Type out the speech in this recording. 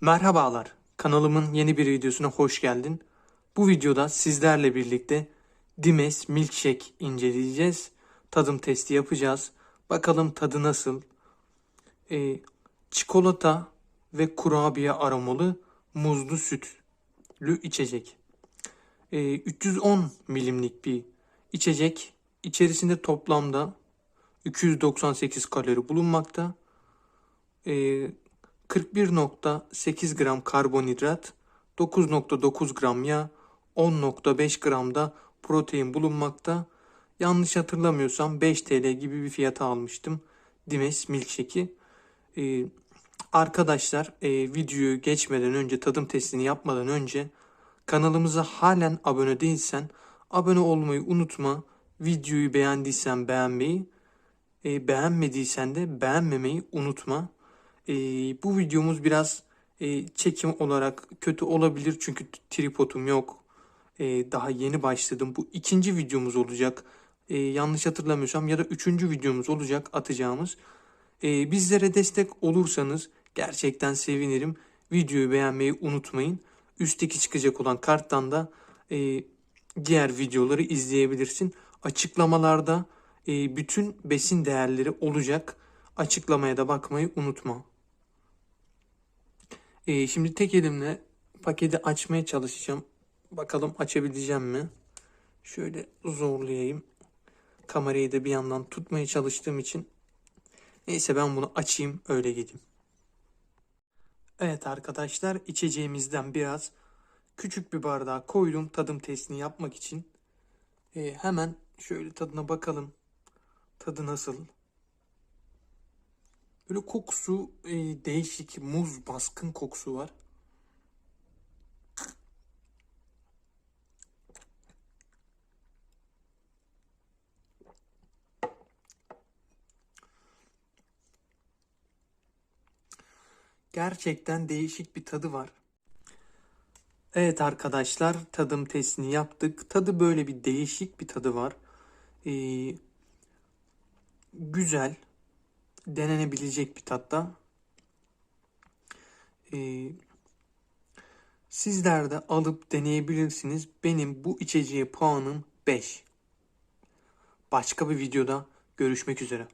Merhabalar, kanalımın yeni bir videosuna hoş geldin. Bu videoda sizlerle birlikte Dimes Milkshake inceleyeceğiz. Tadım testi yapacağız. Bakalım tadı nasıl? Ee, çikolata ve kurabiye aromalı muzlu sütlü içecek. Ee, 310 milimlik bir içecek. İçerisinde toplamda 298 kalori bulunmakta. Ee, 41.8 gram karbonhidrat, 9.9 gram yağ, 10.5 gram da protein bulunmakta. Yanlış hatırlamıyorsam 5 TL gibi bir fiyata almıştım Dimes Milkshake'i. Ee, arkadaşlar e, videoyu geçmeden önce tadım testini yapmadan önce kanalımıza halen abone değilsen abone olmayı unutma. Videoyu beğendiysen beğenmeyi, e, beğenmediysen de beğenmemeyi unutma. E, bu videomuz biraz e, çekim olarak kötü olabilir çünkü tripodum yok. E, daha yeni başladım. Bu ikinci videomuz olacak. E, yanlış hatırlamıyorsam ya da üçüncü videomuz olacak atacağımız. E, bizlere destek olursanız gerçekten sevinirim. Videoyu beğenmeyi unutmayın. Üstteki çıkacak olan karttan da e, diğer videoları izleyebilirsin. Açıklamalarda e, bütün besin değerleri olacak. Açıklamaya da bakmayı unutma. E, şimdi tek elimle paketi açmaya çalışacağım. Bakalım açabileceğim mi? Şöyle zorlayayım. Kamerayı da bir yandan tutmaya çalıştığım için. Neyse ben bunu açayım öyle gideyim. Evet arkadaşlar içeceğimizden biraz küçük bir bardağa koydum tadım testini yapmak için. E, hemen şöyle tadına bakalım. Tadı nasıl? Böyle kokusu e, değişik muz baskın kokusu var. Gerçekten değişik bir tadı var. Evet arkadaşlar tadım testini yaptık. Tadı böyle bir değişik bir tadı var. Ee, güzel. Denenebilecek bir tatta. Ee, sizler de alıp deneyebilirsiniz. Benim bu içeceğe puanım 5. Başka bir videoda görüşmek üzere.